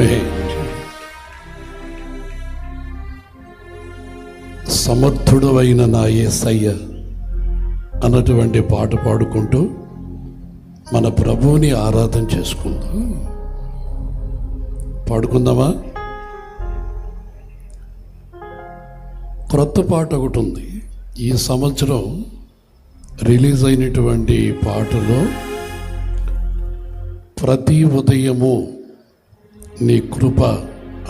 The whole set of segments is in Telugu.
ఆమె సమర్థుడవైన నా ఏసయ్య అన్నటువంటి పాట పాడుకుంటూ మన ప్రభువుని ఆరాధన చేసుకుందాం. పాడుకుందామా? క్రొత్త పాట ఒకటి ఉంది. ఈ సంవత్సరం రిలీజ్ అయినటువంటి పాటలో ప్రతి ఉదయము నీ కృప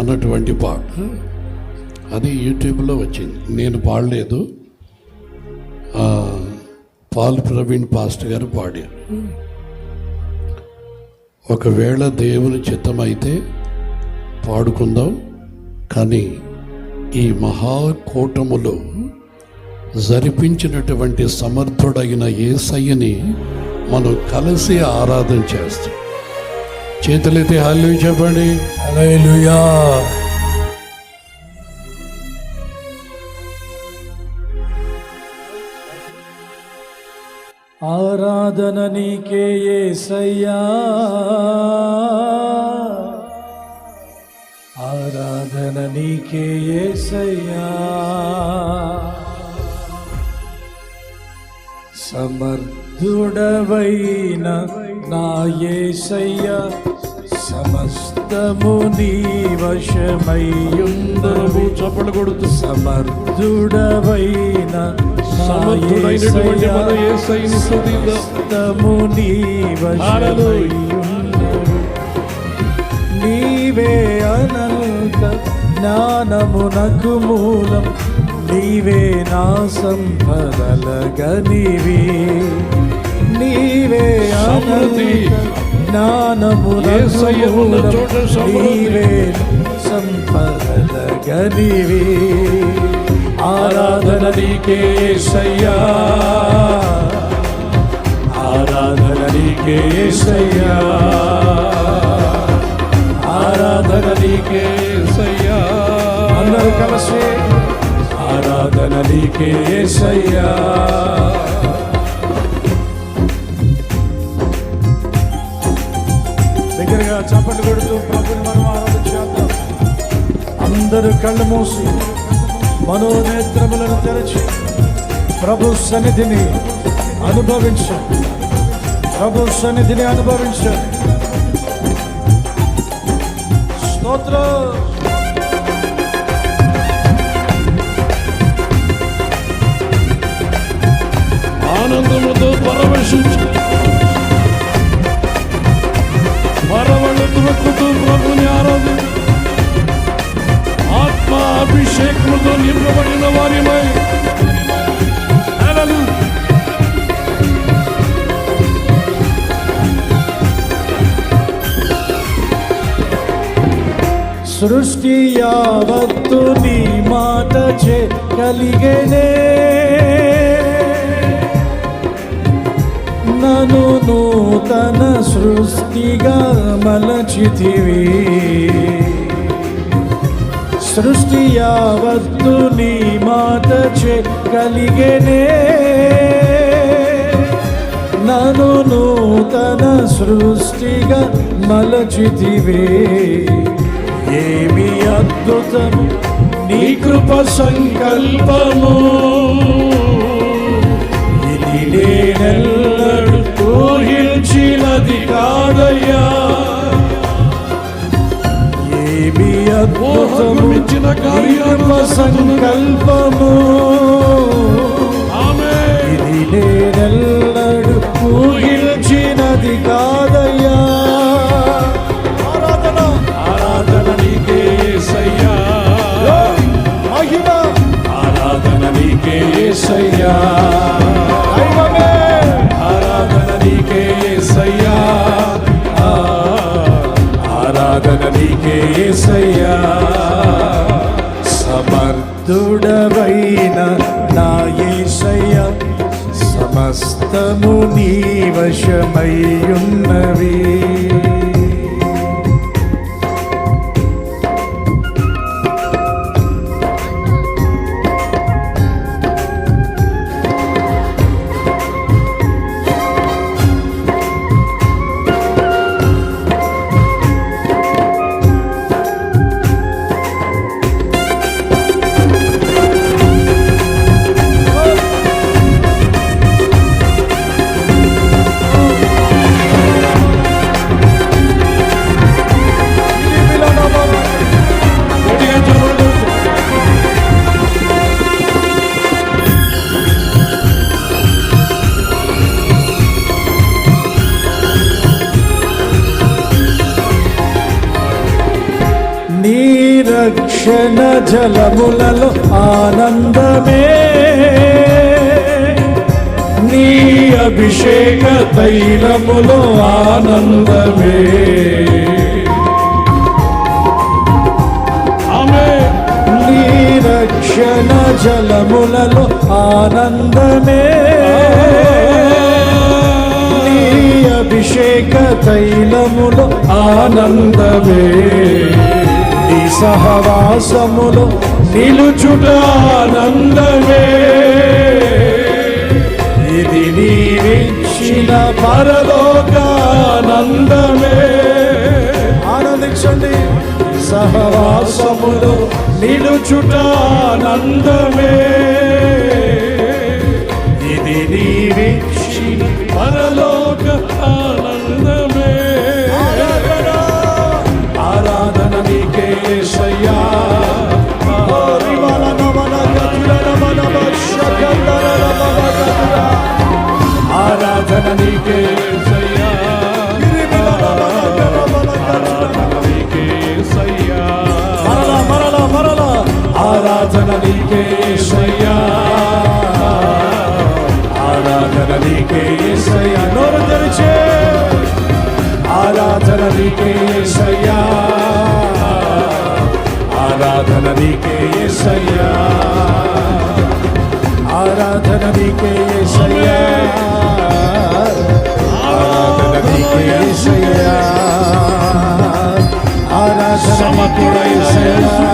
అన్నటువంటి పాట. అది యూట్యూబ్లో వచ్చింది. నేను పాడలేదు. పాల్ ప్రవీణ్ పాస్ట్ గారు పాడారు. ఒకవేళ దేవుని చిత్తమైతే పాడుకుందాం. కానీ ఈ మహాకూటములో జరిపించినటువంటి సమర్థుడైన ఏసయ్యని మనం కలిసి ఆరాధన చేస్తాం. చేతులైతే హల్లు చెప్పండి. హలోయా ఆరాధన నీకే యేసయ్యా ఆరాధన నీకే యేసయ్యా సమర్థుడవైన నా యేసయ్యా సమస్తము నీ వశమయ్యుందరు చప్పలు కొడుతూ. సమర్థుడవైన సమర్థుడైనటువంటి యేసయ్యా, మన యేసయ్యని స్తుతిద్దాం. సమస్తము నీ వశమయ్యుందరు నీవే అనంత జ్ఞానమునకు మూలం. నీవే నా సంపదలగనివి. నీవే. అనంత జ్ఞానమునకు యేసయ్య ఉన్న మూలం చోట సమృద్ధి. నీవే సంపదలగనివి ఆరాధన నీకే యేసయ్యా ఆరాధన నీకే యేసయ్యా ఆరాధన నీకే యేసయ్యా. అందరూ కలిసి ఆరాధన నీకే దగ్గరగా చప్పట్లు కొడుతూ ప్రభుని మనం ఆరాధన చేద్దాం అందరూ కళ్ళు మూసి మనోనేత్రములను తెరచి ప్రభు సన్నిధిని అనుభవించండి ప్రభు సన్నిధిని అనుభవించండి స్తోత్రం. ఆనందముతో పరవశించు సృష్టి యావత్తు నీ మాట చే కలిగేనే. నను నూతన సృష్టిగా మలచితివి. సృష్టి యావత్తు నీ మాట చే కలిగేనే. నను నూతన సృష్టిగా మలచితివే. ఏమి అద్భుతము నీ కృప సంకల్పము? ఇది నేనెల్లడు ఊహించినది కాదయ్యా. ఏమి అద్భుతము మించిన నీ కార్యాలు కృప సంకల్పము. ఇది నేనెల్లడు ఊహించినది నీకే. దైవమే ఆరాధన నీకే యేసయ్యా. ఆ, ఆరాధన నీకే యేసయ్యా సమర్థుడవైన నా సమస్తము నీ వశమయ్యున్నవి రక్షణ జలములలో ఆనందమే. నీ అభిషేక తైలములో ఆనందమే. ఆమె నీ రక్షణ జలములలో ఆనందమే. నీ అభిషేక తైలములో ఆనందమే. సహవాసములో నిలుచుట ఆనందమే. ఇది నీవిచ్చిన పరలోకానందమే. ఆనందించండి. సహవాసములో నిలుచుట ఆనందమే. ఇది నీవిచ్చిన పరలో నీకే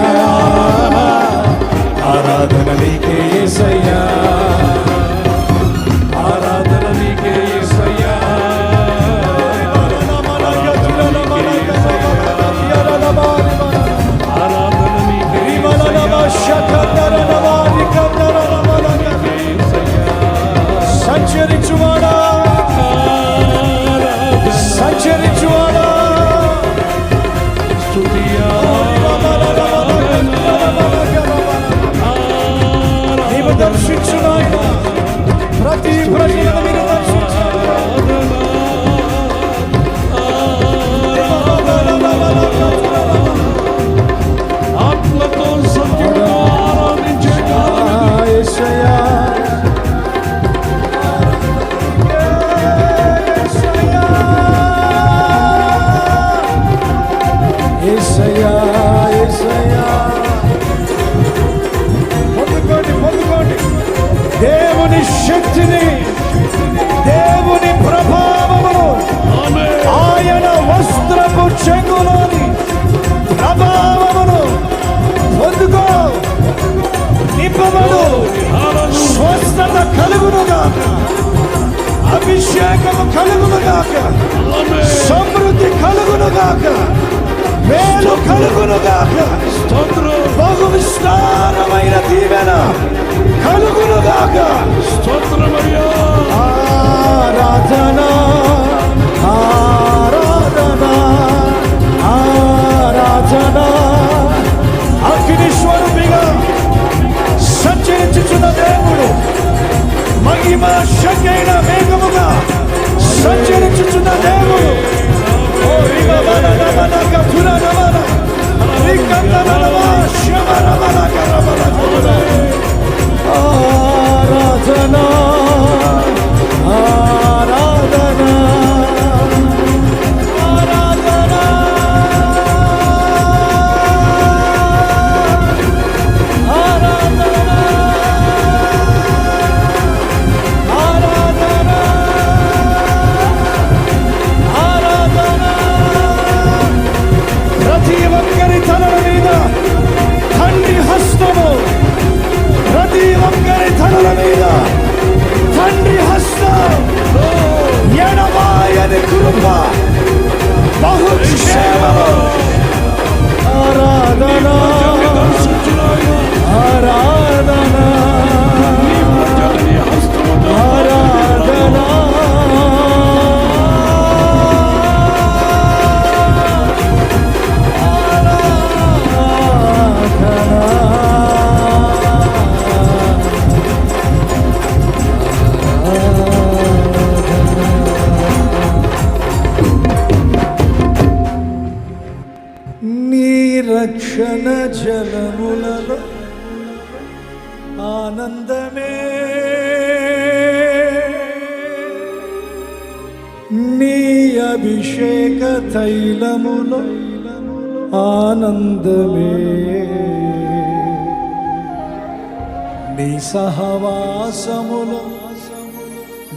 మేలు కలుగునుగాక స్తోత్రం బహు విస్తారమైన దీవెన కలుగునుగాక స్తోత్రమయ్యా ఆరాధన ఆరాధన ఆరాధన. అగ్ని స్వరూపిగా సంచరించుచున్న దేవుడు మహిమ శక్తి వేగముగా సంచరించుచున్న దేవుడు. Aradana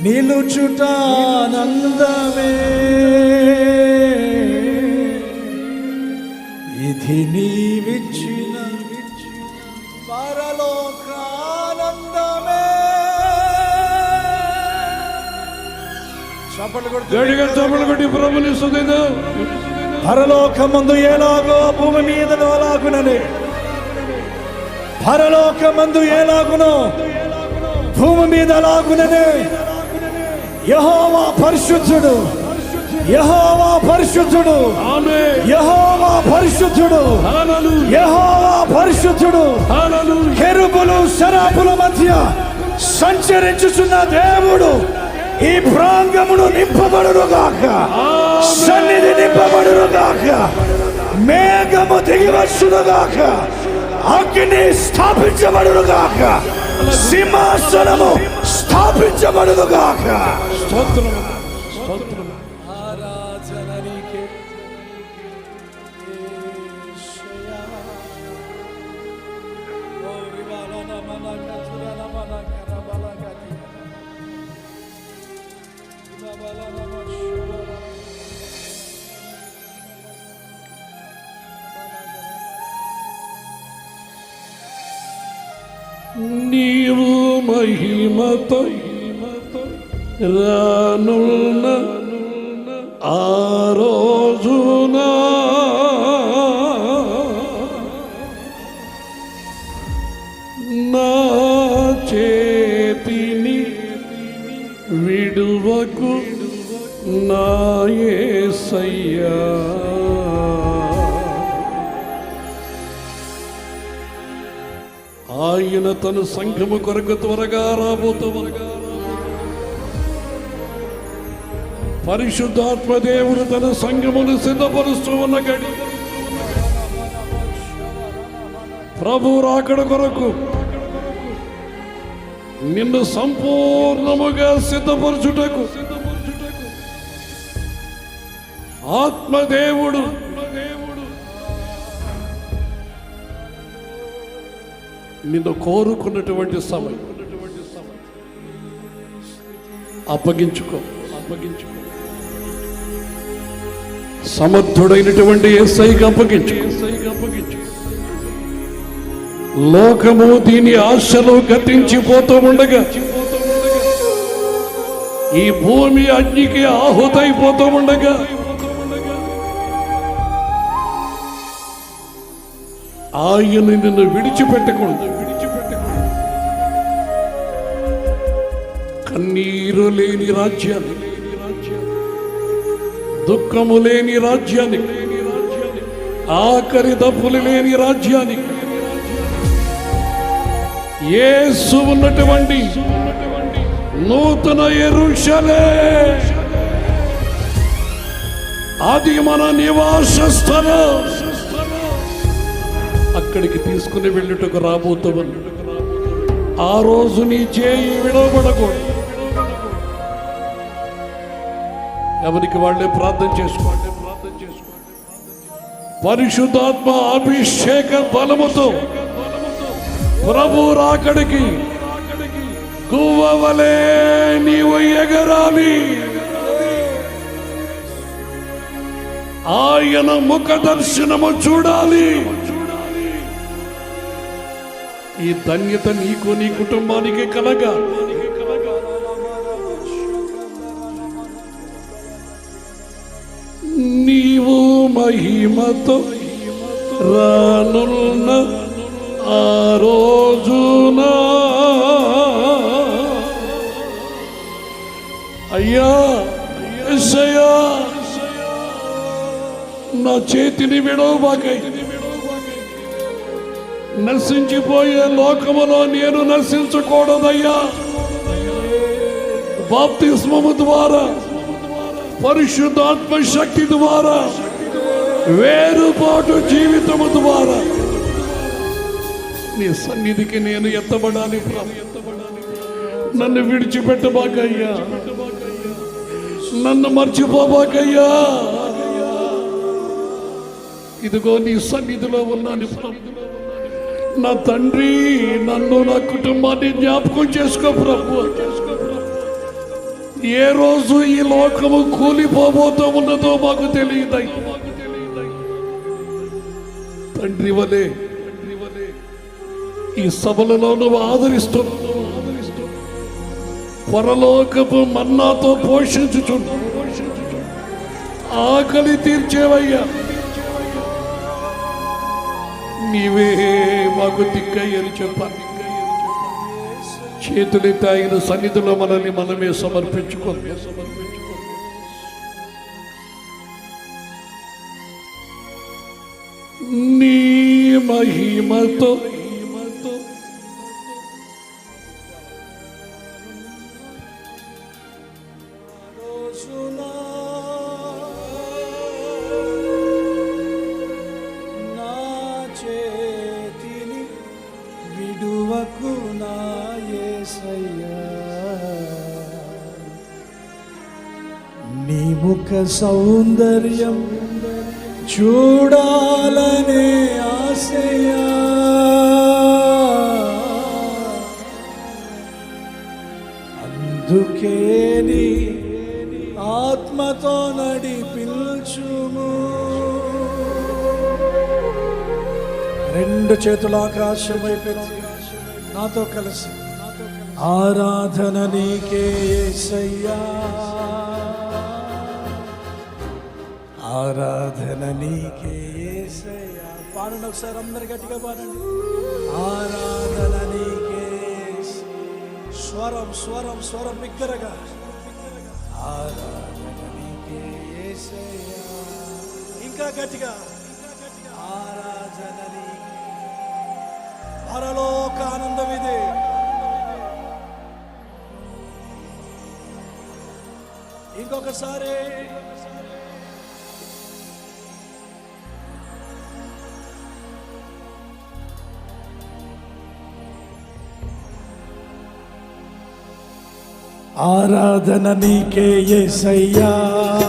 నిలుచుట ఆనందమే ఇది నీవిచ్చిన పరలోకానందమే. చప్పట్లు కొడుతూ గడిగా చప్పలు కొట్టి ప్రభుని సుదిదా పరలోకమందు ఎలాగో భూమి మీద అలాగునని. పరలోకమందు ఎలాగునో భూమి మీద అలాగుననే. యహోవా పరిశుద్ధుడు. యహోవా పరిశుద్ధుడు. యహోవా పరిశుద్ధుడు. యహోవా పరిశుద్ధుడు. కెరుబులు శరాపుల మధ్య సంచరించుచున్న దేవుడు ఈ ప్రాంగమును నింపబడును గాక. సన్నిధి నింపబడును గాక. మేఘము దిగివచ్చును గాక. అగ్ని స్థాపించబడును గాక. సింహాసనము స్థాపించబడును స్తోత్రము. మహిమతో రానున్న ఆ రోజున నా చేతిని విడువకు నా యేసయ్యా ఆయన తన సంఘము కొరకు త్వరగా రాబోతూ పరిశుద్ధాత్మ దేవుడు తన సంఘమును సిద్ధపరుస్తూ ఉన్న గడి. ప్రభు రాకడ కొరకు నిన్ను సంపూర్ణముగా సిద్ధపరచుటకు. ఆత్మదేవుడు నిన్ను కోరుకున్నటువంటి సమయం. అప్పగించుకో అప్పగించుకో. సమర్థుడైనటువంటి ఎస్ఐకి అప్పగించు అప్పగించు లోకము దీని ఆశలు గతించిపోతూ ఉండగా ఈ భూమి అగ్నికి ఆహుతైపోతూ ఉండగా ఆయన నిన్ను విడిచిపెట్టకుండా విడిచిపెట్టకుండా కన్నీరు లేని రాజ్యాన్ని దుఃఖము లేని రాజ్యాన్ని ఆఖరి దప్పులు లేని రాజ్యానికి యేసు ఉన్నటువంటి నూతన ఎరుషలే. అది మన నివాస స్థలం అక్కడికి తీసుకుని వెళ్ళుటకు రాబోతున్నా ఆ రోజు నీ చేయి విడవబడకూడదు. ఎవరికి వాళ్ళే ప్రార్థన చేసుకోండి. ప్రార్థన చేసుకోండి పరిశుద్ధాత్మ అభిషేక బలముతో ప్రభు రాకడికి గువ్వవలే నీవు ఎగరాలి. ఆయన ముఖ దర్శనము చూడాలి. ఈ ధన్యత నీకు నీ కుటుంబానికి కలగా. నీవు మహిమతో రానున్న ఆ రోజున అయ్యా ఎస్సయ్యా నా చేతిని విడవబాకై నశించిపోయే లోకములో నేను నశించకూడదయ్యా. బాప్తిస్మము ద్వారా పరిశుద్ధాత్మ శక్తి ద్వారా వేరుపాటు జీవితము ద్వారా నీ సన్నిధికి నేను ఎత్తబడాలి నన్ను విడిచిపెట్టబాకయ్యా. నన్ను మర్చిపోబాకయ్యా. ఇదిగో నీ సన్నిధిలో ఉన్నాను ప్రభు. నా తండ్రి నన్ను నా కుటుంబాన్ని జ్ఞాపకం చేసుకో ప్రభు. ఏ రోజు ఈ లోకము కూలిపోబోతూ ఉన్నదో మాకు తెలియదు తండ్రి వలే ఈ సభలలో నువ్వు ఆదరిస్తున్నావు. పరలోకపు మన్నాతో పోషించుచున్నా ఆకలి తీర్చేవయ్యా. నీవే మాకు దిక్కయ్యని చెప్పాలి చేతులు తాగిన సన్నిధిలో మనల్ని మనమే సమర్పించుకోవాలి నీ మహిమతో నీ సౌందర్యం చూడాలనే ఆశయా. అందుకే నీ ఆత్మతో నడిపించుము. రెండు చేతుల ఆకాశం అయిపోయింది నాతో కలిసి. ఆరాధన నీకే సయ్యా ఆరాధన నీకే పాడండి ఒకసారి అందరు గట్టిగా పాడండి. ఆరాధన నీకే స్వరం స్వరం స్వరం బిగ్గరగా. ఆరాధన నీకే ఇంకా గట్టిగా. ఆరాధన నీకే. పరలోక ఆనందం ఇది. ఇంకొకసారి. ఆరాధన నీకే యేసయ్యా కొను.